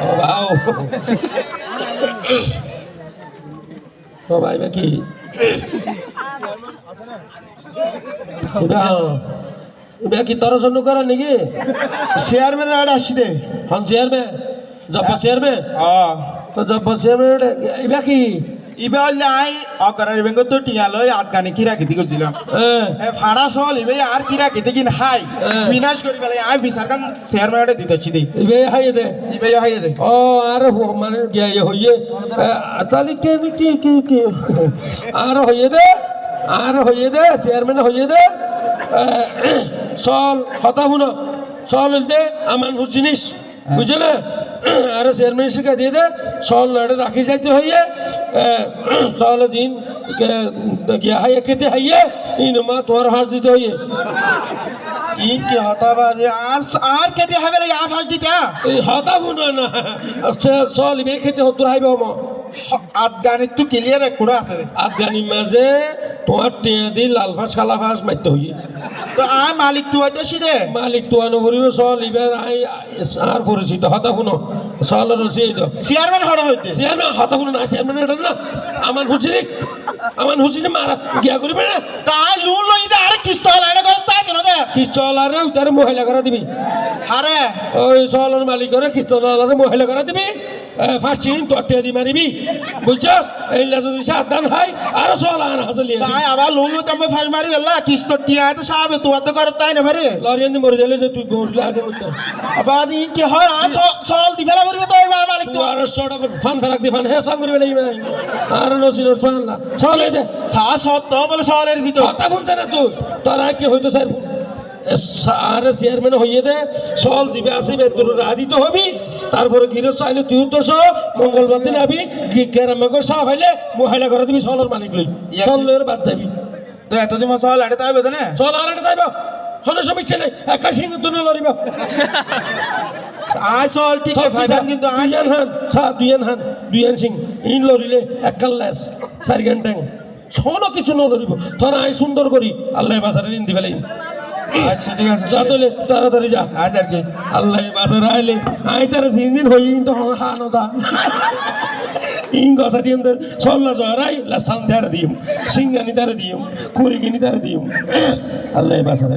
ও বাও ও ভাই বাকি এটা কি তোর জন্য করার নাকি চেয়ারম্যানের আড়ে আসছি দে হন চেয়ারম্যান জব্বা চেয়ারম্যান হ্যাঁ তো জব্বা চেয়ারম্যান এটা কি ইবে আই বেঙ্গ তো কিরা হ্যাঁ ফাড়া সল ইবে আর কিরা কিতি কিন হাই। হ্যাঁ। বিনাশ করি আই বিচার দিতেছি দে ইবে দে। ইবে দে। ও আর হো- মানে গিয়া ইয়ে হইয়ে। তাহলে কে কি কি কি? আর হইয়ে দে আর হইয়ে দে চেয়ারম্যান হইয়ে দে। দে আমার জিনিস। বুঝে না আর চেয়ারম্যান শিখা দিয়ে দে চল এটা রাখি যাইতে হইয়ে চল জিন হাইয়ে খেতে হাইয়ে ইন মা তোমার হাঁস দিতে হইয়ে। ইন কি হতা বাজে আর আর দিয়ে হবে আ ফাল দিতা? হতা না। চল মেয়ে খেতে হতো হাইবে মা। আটগানি তো ক্লিয়ার কুড়া আছে আফগানি মাঝে তোমার টিয়া দি লাল ফাঁস কালা ফাঁস মারতে হইয়ে। তো আই মালিক তো আইতেছি দে মালিক তো অনুভরিব চল ইবার আই আর পরিচিত হতা শুনো। চল রসি এই চেয়ারম্যান হড় হইতে চেয়ারম্যান হতা শুনো না। চেয়ারম্যান এটা না? আমার হুচিনি আমার হুচিনি মারা গিয়া করিবে না? তা লোন লই দে আরে কিস্ত হল এটা করে তাই কেন দে। কি চল আরে উতারে মহিলা করা দিবি। হারে। ওই চলের মালিকরে কিস্ত দলারে মহিলা করা দিবি। ফার্স্ট চিন তোর দি মারিবি। বুঝছস? এই যদি সাবধান হয় আর চল আর হাসলি। তাই আবার লোন লইতে আমি ফাইল মারি গেল কিস্ত টিয়া তো সাবে তো তো করে তাই না ভারে? লরিয়ান দি মরে গেলে যে তুই বসলে আগে করতে আবার ইন কি হয় আর সল দি ফেলা করিবে তো এবার মালিক তো। আর আপ ফান ফারাক দি ফান। হে সঙ্গ করিবে নাই ভাই আর নসিন ফান না। এই দে ছা সত্য বলে শহরের দিত কথা শুনছে না তুই? তোর আর কি হইতো স্যার? আর চেয়ারম্যান হইয়ে দে চল জিবে আসিবে তোর রাজিত হবি। তারপরে গিরে চাইলে তুই তো সব মঙ্গলবার দিন আবি গ্রামে সাহ হইলে মহিলা করে দিবি চলের মালিক লই চল লইয়ের বাদ দিবি। তো এতদিন সল আড়ে তাই বেদনে চল আর এটা যাইব হলে সমস্যা নেই একা সিং তুলে লড়িব। আই সল ঠিক ফাইবার কিন্তু দুইয়ান হান সা দুইয়ান হান দুইয়ান সিং ইন লরিলে একাল লেস চারি ঘন্টাং সনো কিছু নলরিব তোর আই সুন্দর করি আল্লাহ বাজারে ইন্দি ফেলাই আচ্ছা ঠিক আছে। যা তোলে তাড়াতাড়ি যা। আজ আর কি। আল্লাহ বাজারে আইলে আই তার দিন দিন হই তো হানো দা ইং গসা দিম তো সল্লা জরাই লাসান তারে দিম। তারে দিম। কুড়ি কিনি তারে দিম। আল্লাহ বাজারে